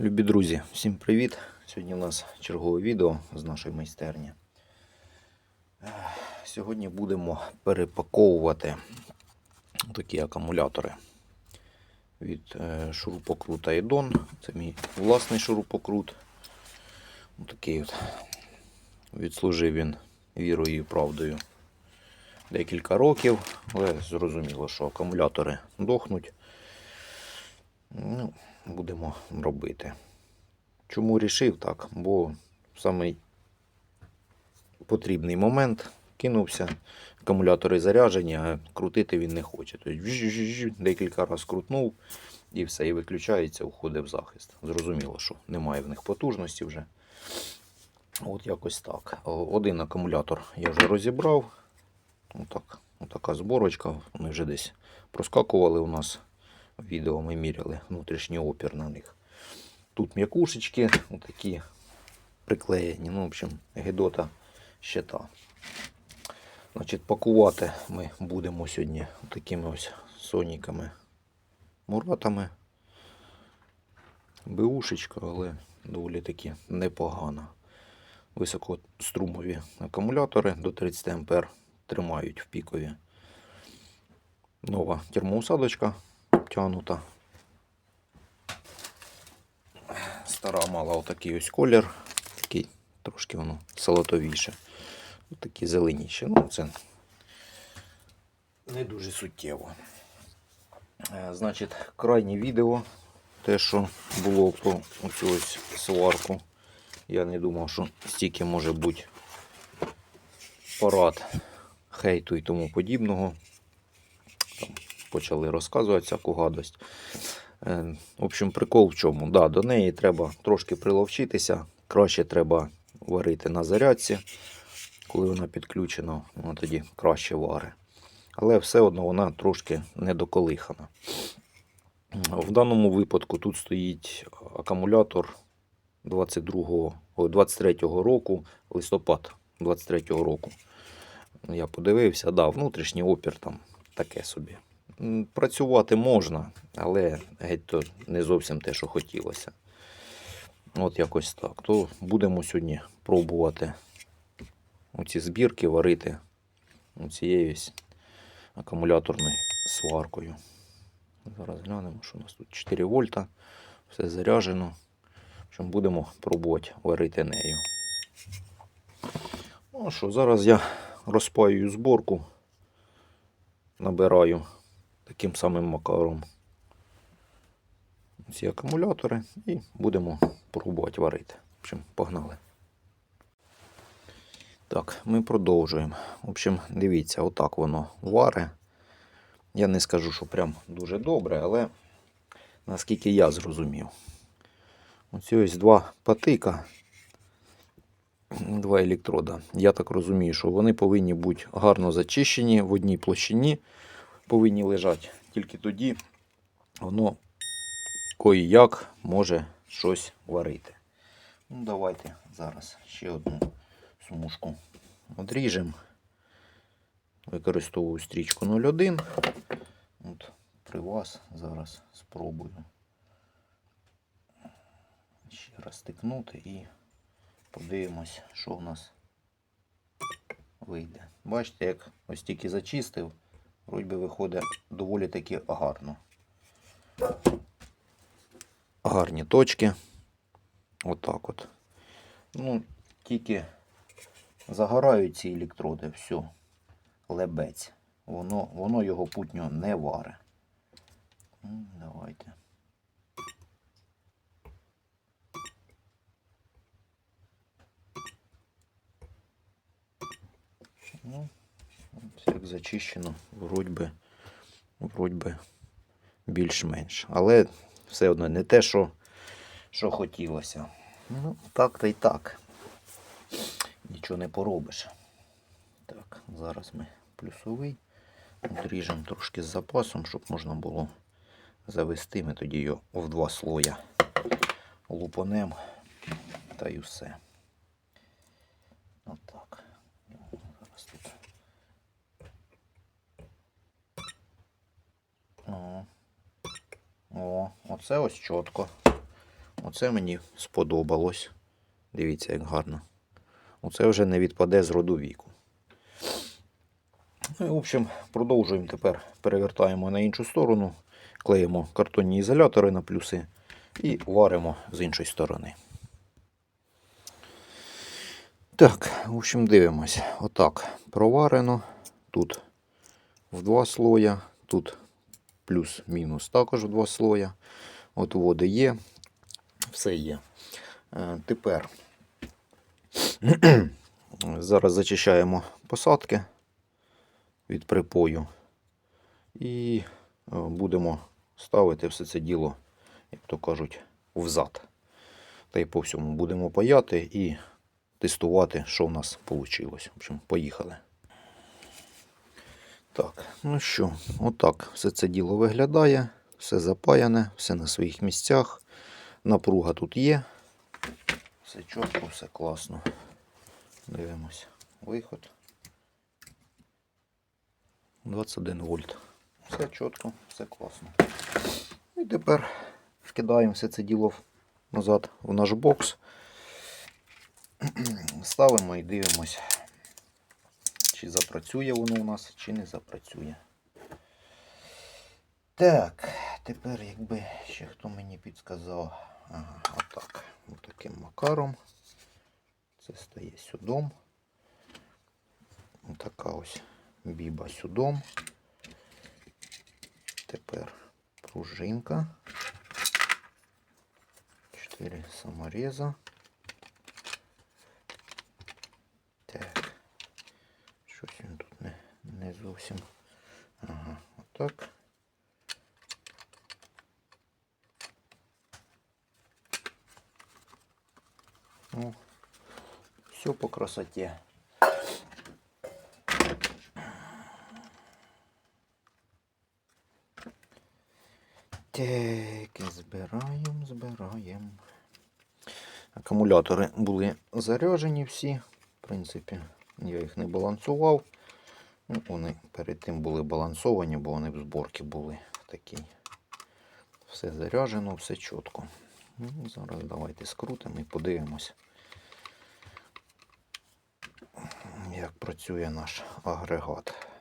Любі друзі, всім привіт! Сьогодні у нас чергове відео з нашої майстерні. Сьогодні будемо перепаковувати такі акумулятори від е, шурупокрута Едон. Це мій власний шурупокрут. Такий от. Відслужив він вірою і правдою декілька років, але зрозуміло, що акумулятори дохнуть. Ну, будемо робити. Чому рішив так? Бо в самий потрібний момент кинувся, акумулятори заряджені, а крутити він не хоче. Тобто декілька разів крутнув і все, і виключається, уходить в захист. Зрозуміло, що немає в них потужності вже. От якось так. Один акумулятор я вже розібрав. Отак, отака зборочка. Вони вже десь проскакували у нас відео ми міряли внутрішній опір на них. Тут м'якушечки, отакі приклеєні. Ну, в общем, гедота щита. Значить, пакувати ми будемо сьогодні такими ось соніками муратами. Бушечка, але доволі таки непогана. Високострумові акумулятори до 30 А тримають в пікові. Нова термоусадочка обтянута. Стара мала отакий ось колір, такий трошки воно салатовіше. Такі зеленіші. Ну, це не дуже суттєво. Е, Значить, крайнє відео, те, що було про оцю ось сварку. Я не думав, що стільки може бути парад хейту і тому подібного почали розказувати всяку гадость. Е, В общем, прикол в чому? Да, до неї треба трошки приловчитися. Краще треба варити на зарядці. Коли вона підключена, вона тоді краще вари. Але все одно вона трошки недоколихана. В даному випадку тут стоїть акумулятор 22, ой, 23 року, листопад 23 року. Я подивився, да, внутрішній опір там таке собі. Працювати можна, але геть то не зовсім те, що хотілося. От якось так. То будемо сьогодні пробувати оці збірки варити цією акумуляторною сваркою. Зараз глянемо, що у нас тут 4 вольта, все заряджено. Общем, будемо пробувати варити нею. Ну що, зараз я розпаюю зборку, набираю таким самим макаром ці акумулятори і будемо пробувати варити. В общем, погнали. Так, ми продовжуємо. В общем, дивіться, отак воно варе. Я не скажу, що прям дуже добре, але наскільки я зрозумів. Оці ось два патика, два електрода. Я так розумію, що вони повинні бути гарно зачищені в одній площині, повинні лежати. Тільки тоді воно кої як може щось варити. Ну, давайте зараз ще одну смужку одріжемо. Використовую стрічку 01. От при вас зараз спробую ще раз стикнути і подивимось, що в нас вийде. Бачите, як ось тільки зачистив, вроді би виходить доволі таки гарно. Гарні точки. Отак от. Ну, тільки загорають ці електроди, все, лебець. Воно, воно його путньо не варе. Давайте. Ну, як зачищено, вроді би, вроді би більш-менш. Але все одно не те, що, що хотілося. Ну, так та й так. Нічого не поробиш. Так, зараз ми плюсовий. Одріжемо трошки з запасом, щоб можна було завести. Ми тоді його в два слоя лупанем та й усе. Отак. Зараз тут. О, о, оце ось чітко. Оце мені сподобалось. Дивіться, як гарно. Оце вже не відпаде з роду віку. Ну і, в общем, продовжуємо тепер. Перевертаємо на іншу сторону, клеїмо картонні ізолятори на плюси і варимо з іншої сторони. Так, в общем, дивимось. Отак проварено. Тут в два слоя, тут плюс-мінус також в два слоя. От води є, все є. Е, Тепер зараз зачищаємо посадки від припою і е, будемо ставити все це діло, як то кажуть, взад. Та й по всьому будемо паяти і тестувати, що в нас вийшло. В общем, поїхали. Так, ну що, отак все це діло виглядає. Все запаяне, все на своїх місцях. Напруга тут є. Все чітко, все класно. Дивимось. Виход. 21 вольт. Все чітко, все класно. І тепер вкидаємо все це діло назад в наш бокс. Ставимо і дивимось, чи запрацює воно у нас, чи не запрацює. Так, тепер якби ще хто мені підказав. Ага, отак. Отаким макаром. Це стає сюдом. Така ось біба сюдом. Тепер пружинка. Чотири самореза. Так. Щось він тут не, не зовсім. Ага, отак. Ну, все по красоте. Так, збираємо, збираємо. Акумулятори були заряджені всі. В принципі, я їх не балансував. Ну, вони перед тим були балансовані, бо вони в зборці були такі. Все заряджено, все чітко. Ну, зараз давайте скрутимо і подивимось, як працює наш агрегат.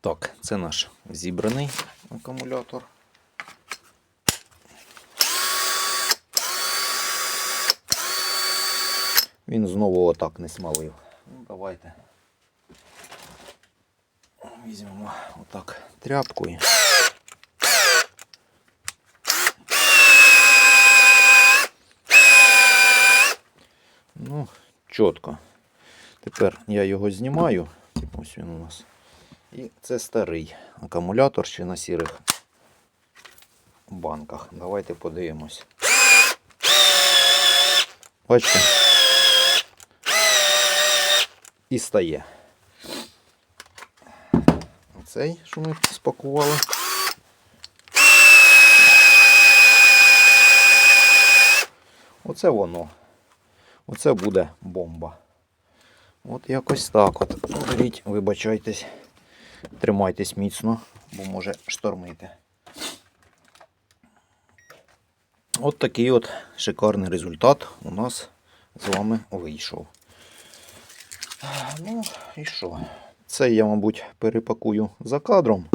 Так, це наш зібраний акумулятор. Він знову отак не смалив. Ну, давайте візьмемо отак тряпку і. Ну, чітко. Тепер я його знімаю. Ось він у нас. І це старий акумулятор ще на сірих банках. Давайте подивимось. Бачите? І стає. Оцей, що ми спакували. Оце воно. Оце буде бомба. От якось так от. Беріть, вибачайтесь. Тримайтесь міцно, бо може штормити. От такий от шикарний результат у нас з вами вийшов. Ну, і що? Це я, мабуть, перепакую за кадром,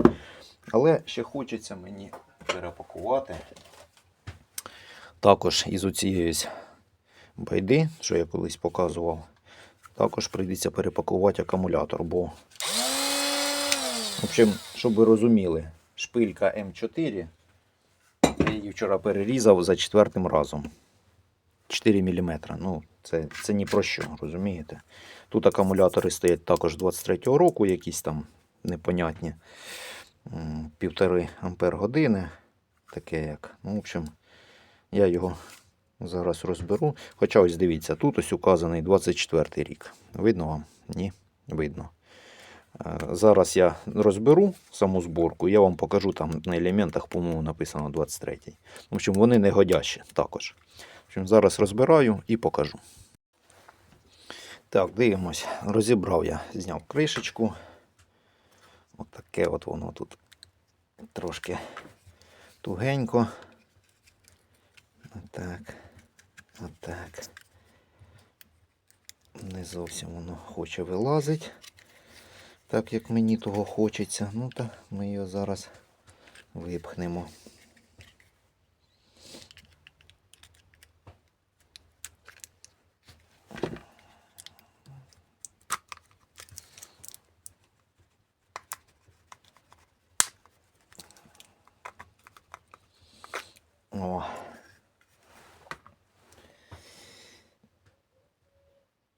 але ще хочеться мені перепакувати. Також із оцієї байди, що я колись показував, також прийдеться перепакувати акумулятор, бо В общем, щоб ви розуміли, шпилька М4. Я її вчора перерізав за четвертим разом. 4 мм. Ну, це, це ні про що, розумієте? Тут акумулятори стоять також 23-го року, якісь там непонятні. Півтори ампер години. Таке як. Ну, в общем, я його Зараз розберу. Хоча ось дивіться, тут ось указаний 24 рік. Видно вам? Ні, видно. Е, Зараз я розберу саму зборку, я вам покажу там на елементах, по-моєму, написано 23. В общем, вони не годящі також. В общем, зараз розбираю і покажу. Так, дивимось. Розібрав я, зняв кришечку. Отаке от воно тут трошки тугенько. Отак. Отак. Не зовсім воно хоче вилазить. Так як мені того хочеться. Ну та ми його зараз випхнемо.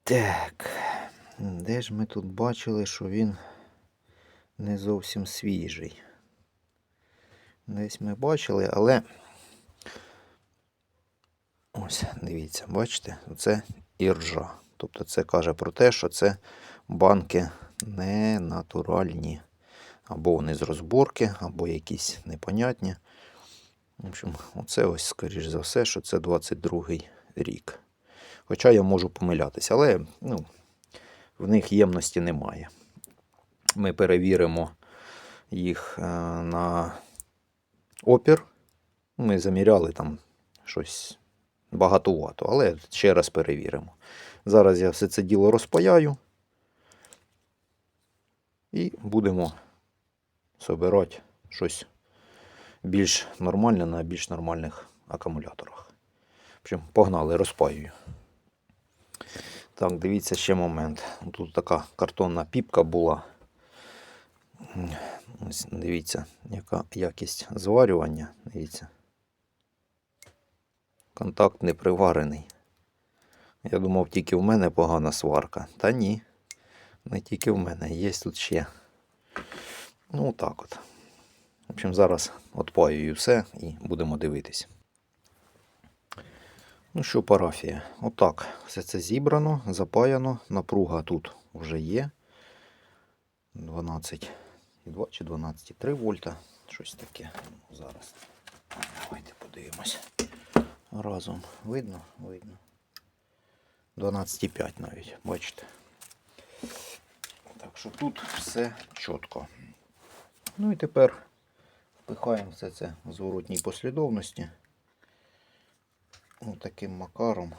Так. Де ж ми тут бачили, що він не зовсім свіжий? Десь ми бачили, але. Ось, дивіться, бачите, це іржа. Тобто це каже про те, що це банки не натуральні. Або вони з розборки, або якісь непонятні. В общем, оце ось, скоріш за все, що це 22-й рік. Хоча я можу помилятися, але ну, в них ємності немає. Ми перевіримо їх е, на опір. Ми заміряли там щось багатовато, але ще раз перевіримо. Зараз я все це діло розпаяю і будемо собирати щось більш нормальне на більш нормальних акумуляторах. В общем, погнали, розпаюю. Так, дивіться ще момент. Тут така картонна піпка була. Ось дивіться, яка якість зварювання. Дивіться. Контакт не приварений. Я думав, тільки в мене погана сварка. Та ні. Не тільки в мене, є тут ще. Ну, так от. В общем, зараз отпаюю все і будемо дивитись. Ну що, парафія, отак. Все це зібрано, запаяно. Напруга тут вже є. 12,2 чи 12,3 вольта. Щось таке. Ну, Зараз. Давайте подивимось. Разом видно? Видно. 12,5 навіть, бачите. Так що тут все чітко. Ну і тепер впихаємо все це в зворотній послідовності. Ось таким макаром.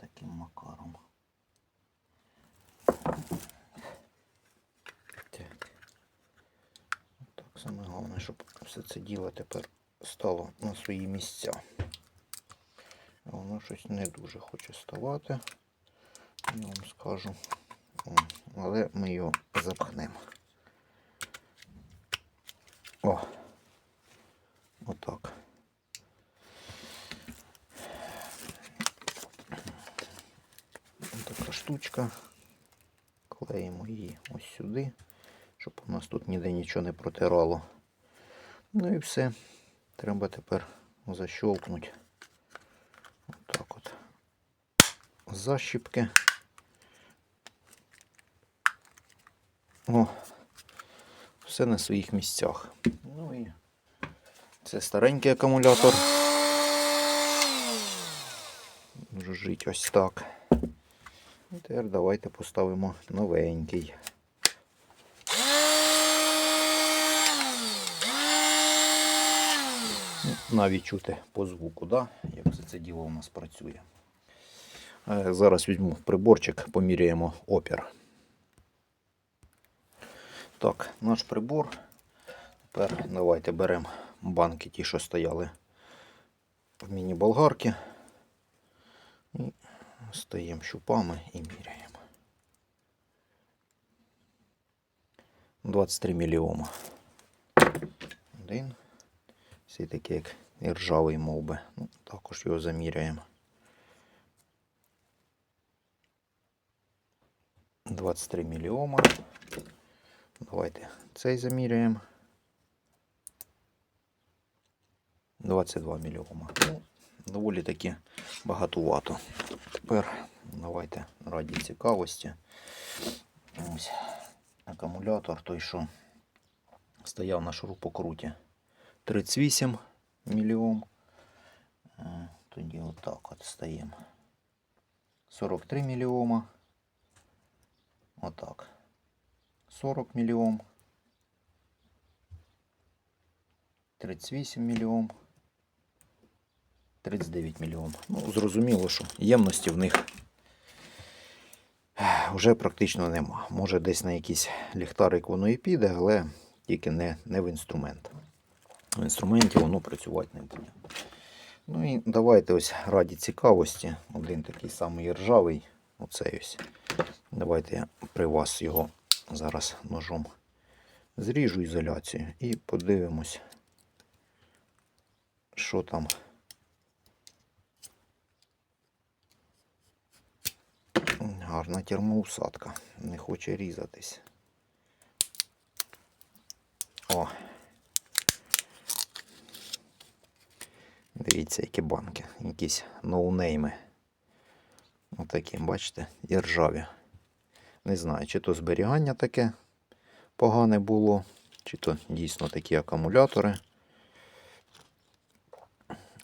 Таким макаром. Так. Так, саме головне, щоб все це діло тепер стало на свої місця. Воно щось не дуже хоче ставати, я вам скажу. Але ми його запхнемо. О! Отак. Ось така штучка. Клеїмо її ось сюди, щоб у нас тут ніде нічого не протирало. Ну і все. Треба тепер защолкнути. Отак от. Защіпки. О, все на своїх місцях. Ну і це старенький акумулятор. Жужить ось так. Тепер давайте поставимо новенький. Ну, Навіть чути по звуку, да? як все це діло у нас працює. Е, Зараз візьму приборчик, поміряємо опір. Так, наш прибор. Тепер давайте беремо банки, ті, що стояли в міні-болгарки. Стаємо щупами і міряємо. 23 міліома. Один. Всі такі як і ржавий мов би. Ну, також його заміряємо. 23 міліома. Давайте цей заміряємо. 22 мільйома. Ну, доволі таки багатувато. Тепер давайте раді цікавості. Ось акумулятор той, що стояв на шурупокруті. 38 мільйом. Е, Тоді отак от стаємо. 43 мільйома. Отак. 40 мільйом. 38 мільйом. 39 мільйом. Ну, зрозуміло, що ємності в них вже практично нема. Може десь на якийсь ліхтарик воно і піде, але тільки не, не в інструмент. В інструменті воно працювати не буде. Ну і давайте ось раді цікавості. Один такий самий ржавий. Оцей ось. Давайте я при вас його зараз ножом зріжу ізоляцію і подивимось, що там. Гарна термоусадка. Не хоче різатись. О. Дивіться, які банки. Якісь ноунейми. Отакі, бачите, і ржаві. Не знаю, чи то зберігання таке погане було, чи то дійсно такі акумулятори.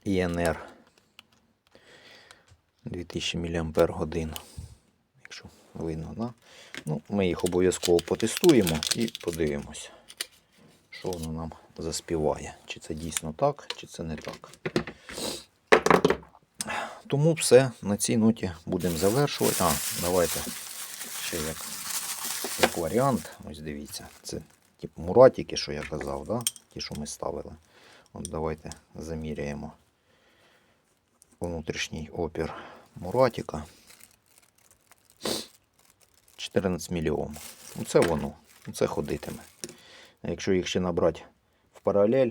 ІНР 2000 мАч. Видно, да? ну, ми їх обов'язково потестуємо і подивимось, що воно нам заспіває. Чи це дійсно так, чи це не так. Тому все на цій ноті будемо завершувати. А, давайте ще як, як варіант. Ось дивіться. Це тип муратики, що я казав, да? ті, що ми ставили. От давайте заміряємо внутрішній опір муратика. 14 мільйом. Ну, Це воно. Ну, Це ходитиме. Якщо їх ще набрати в паралель,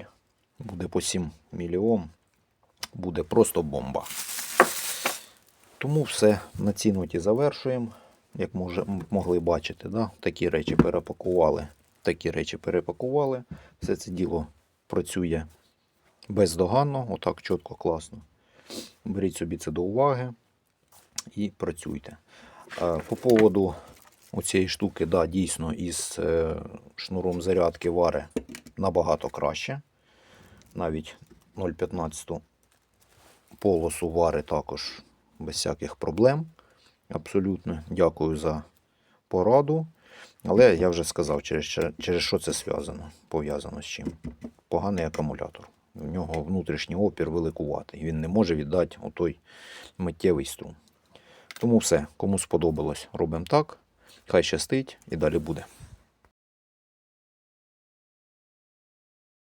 буде по 7 мільйом. Буде просто бомба. Тому все на цій ноті завершуємо. Як може, могли бачити, да? такі речі перепакували. Такі речі перепакували. Все це діло працює бездоганно, отак чітко, класно. Беріть собі це до уваги і працюйте. Е, По поводу оцієї штуки, да, дійсно, із е, шнуром зарядки вари набагато краще. Навіть 0,15 полосу вари також без всяких проблем. Абсолютно. Дякую за пораду. Але я вже сказав, через, через що це зв'язано, пов'язано з чим. Поганий акумулятор. У нього внутрішній опір великуватий. Він не може віддати отой миттєвий струм. Тому все, кому сподобалось, робимо так. Хай щастить і далі буде.